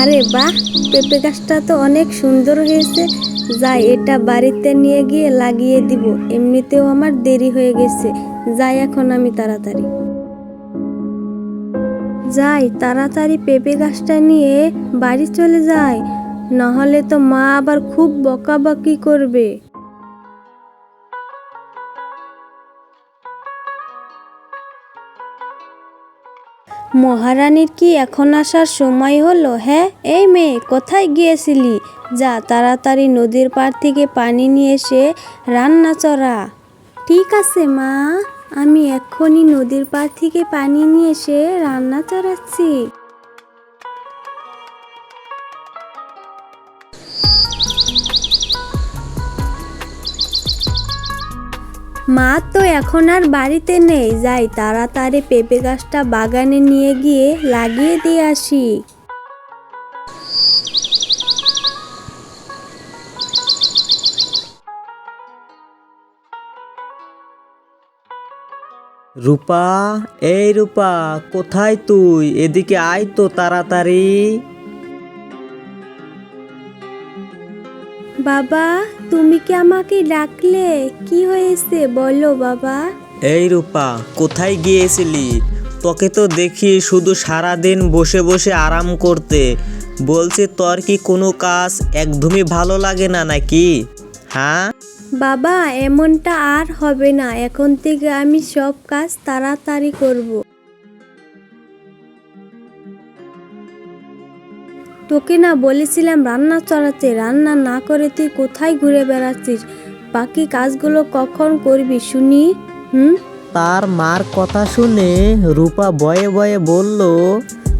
আরে বাহ, পেঁপে গাছটা তো অনেক সুন্দর হয়েছে। যাই, এটা বাড়িতে নিয়ে গিয়ে লাগিয়ে দিব। এমনিতেও আমার দেরি হয়ে গেছে। যাই, এখন আমি তাড়াতাড়ি। যাই, তাড়াতাড়ি পেঁপে গাছটা নিয়ে বাড়ি চলে যাই। নাহলে তো মা আবার খুব বকাবকি করবে। মহারানীর কি এখন আসার সময় হলো হ্যাঁ? এই মেয়ে, কোথায় গিয়েছিলি? যা তাড়াতাড়ি নদীর পাড় থেকে পানি নিয়ে এসে রান্না চড়া। ঠিক আছে, মা। আমি এক্ষুনি নদীর পাড় থেকে পানি নিয়ে এসে রান্না চড়াচ্ছি। মা তো এখন আর বাড়িতে নেই যাই তাড়াতাড়ি পেঁপে গাছটা বাগানে নিয়ে গিয়ে লাগিয়ে দিয়ে আসি। রূপা এই রূপা কোথায় তুই? এদিকে আয় তো তাড়াতাড়ি। বাবা তুমি কি আমাকে ডাকলে? কি হয়েছে? বলো বাবা। এই রূপা কোথায় গিয়েছিলি? তোকে তো দেখি শুধু সারাদিন বসে বসে আরাম করতে। বলছি তোর কি কোনো কাজ একদমই ভালো লাগে না নাকি? হ্যাঁ? বাবা এমনটা আর হবে না। এখন থেকে আমি সব কাজ তাড়াতাড়ি করব। তোকে না বলেছিলাম রান্না চড়াতে রান্না না করে তুই কোথায় ঘুরে বেড়াচ্ছিস? বাকি কাজগুলো কখন করবি শুনি হুম? তার মার কথা শুনে রূপা বয়ে বয়ে বলল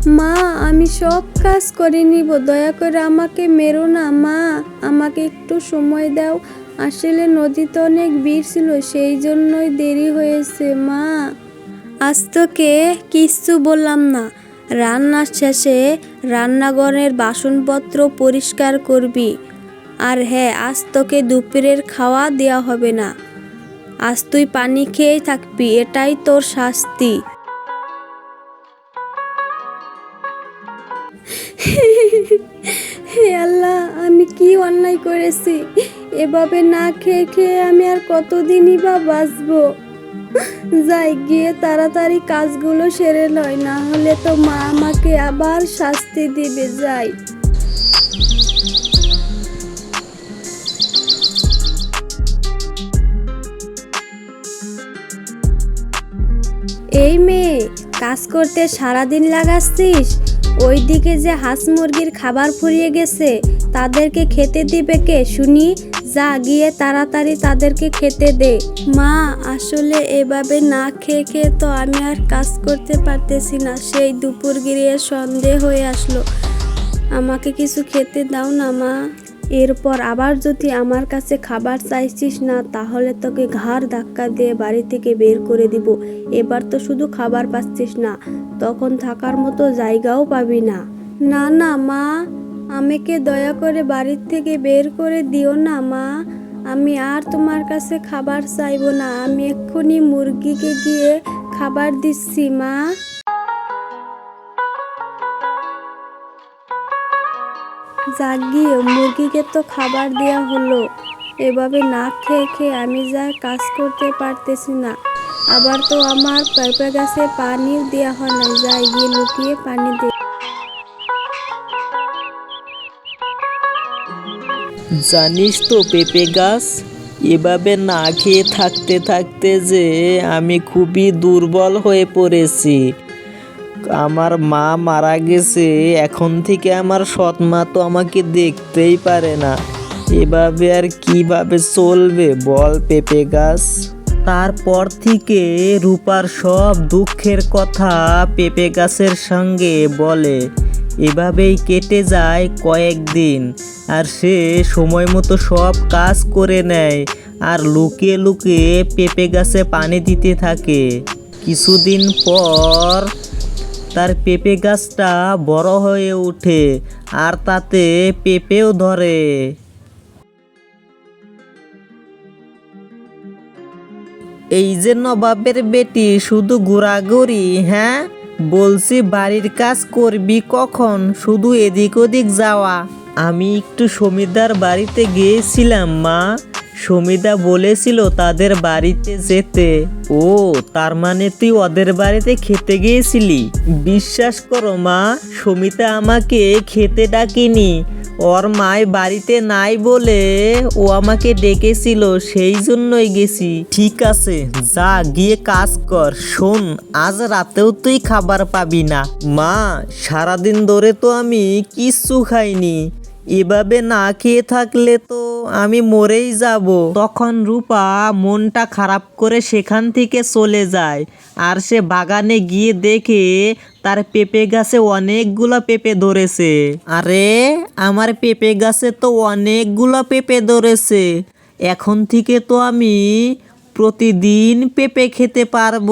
মা আমি সব কাজ করে নিব দয়া করে আমাকে মেরো না মা আমাকে একটু সময় দাও। আসলে নদীতে অনেক ভিড় ছিল সেই জন্যই দেরি হয়েছে মা। আজ তোকে কিচ্ছু বললাম না। রান্নার শেষে রান্নাঘরের বাসনপত্র পরিষ্কার করবি। আর হ্যাঁ আজ তোকে দুপুরের খাওয়া দেওয়া হবে না। আজ তুই পানি খেয়েই থাকবি, এটাই তোর শাস্তি। হে আল্লাহ, আমি কি অন্যায় করেছি? এভাবে না খেয়ে খেয়ে আমি আর কতদিনই বা বাঁচবো? যাই, গিয়ে তাড়াতাড়ি কাজগুলো সেরে লয়, না হলে তো মা আমাকে আবার শাস্তি দিবে, যাই। এই মেয়ে, কাজ করতে সারাদিন লাগাচ্ছিস? ওইদিকে যে হাঁস মুরগির খাবার ফুরিয়ে গেছে, তাদেরকে খেতে দিবে কে, শুনি? যা গিয়ে তাড়াতাড়ি তাদেরকে খেতে দে। মা, আসলে এভাবে না খেয়ে খেয়ে তো আমি আর কাজ করতে পারতেছি না। সেই দুপুর গিরিয়ে সন্দেহ হয়ে আসলো। আমাকে কিছু খেতে দাও না, মা। এরপর আবার যদি আমার কাছে খাবার চাইছিস না, তাহলে তোকে ঘাড় ধাক্কা দিয়ে বাড়ি থেকে বের করে দিব। এবার তো শুধু খাবার পাচ্ছিস না, তখন থাকার মতো জায়গাও পাবি না। না না, মা, আমাকে দয়া করে বাড়ির থেকে বের করে দিও না, মা। আমি আর তোমার কাছে খাবার চাইব না, আমি এক্ষুনি মুরগিকে গিয়ে খাবার দিচ্ছি, মা। জাগিয়ে মুরগিকে তো খাবার দেওয়া হলো। এভাবে না খেয়ে খেয়ে আমি যা কাজ করতে পারতেছি না। আবার তো আমার পেঁপে গাছে পানিও দেওয়া হয় না যাই গিয়ে লুকিয়ে পানি দে জানিস তো পেঁপে গাছ, এভাবে না খেয়ে থাকতে থাকতে যে আমি খুবই দুর্বল হয়ে পড়েছি। আমার মা মারা গেছে, এখন থেকে আমার সৎ মা তো আমাকে দেখতেই পারে না। এভাবে আর কীভাবে চলবে বল, পেঁপে গাছ? তারপর থেকে রূপার সব দুঃখের কথা পেঁপে গাছের সঙ্গে বলে। এভাবেই কেটে যায় কয়েকদিন, আর সে সময় মতো সব কাজ করে নেয়, আর লুকিয়ে লুকিয়ে পেঁপে গাছে পানি দিতে থাকে। কিছুদিন পর তার পেঁপে গাছটা বড় হয়ে ওঠে আর তাতে পেঁপেও ধরে। এই যে নবাবের বেটি, শুধু ঘোরাঘুরি হ্যাঁ? বলছি বাড়ির কাজ করবি কখন? শুধু এদিক ওদিক যাওয়া। আমি একটু সমিতার বাড়িতে গিয়েছিলাম, মা। সমিতা বলেছিল তাদের বাড়িতে যেতে। ও, তার মানে তুই ওদের বাড়িতে খেতে গিয়েছিলি? বিশ্বাস করো মা, সমিতা আমাকে খেতে ডাকিনি। ওর মায় বাড়িতে নাই বলে ও আমাকে ডেকেছিল, সেই জন্যই গেছি। ঠিক আছে, যা, গিয়ে কাজ কর। শোন, আজ রাতেও তুই খাবার পাবি না। মা, সারাদিন ধরে তো আমি কিচ্ছু খাইনি। এভাবে না খেয়ে থাকলে তো আমি মরেই যাব। তখন রূপা মনটা খারাপ করে সেখান থেকে চলে যায় আর সে বাগানে গিয়ে দেখে তার পেঁপে গাছে অনেকগুলো পেঁপে ধরেছে। আরে, আমার পেঁপে গাছে তো অনেকগুলো পেঁপে ধরেছে। এখন থেকে তো আমি প্রতিদিন পেঁপে খেতে পারব।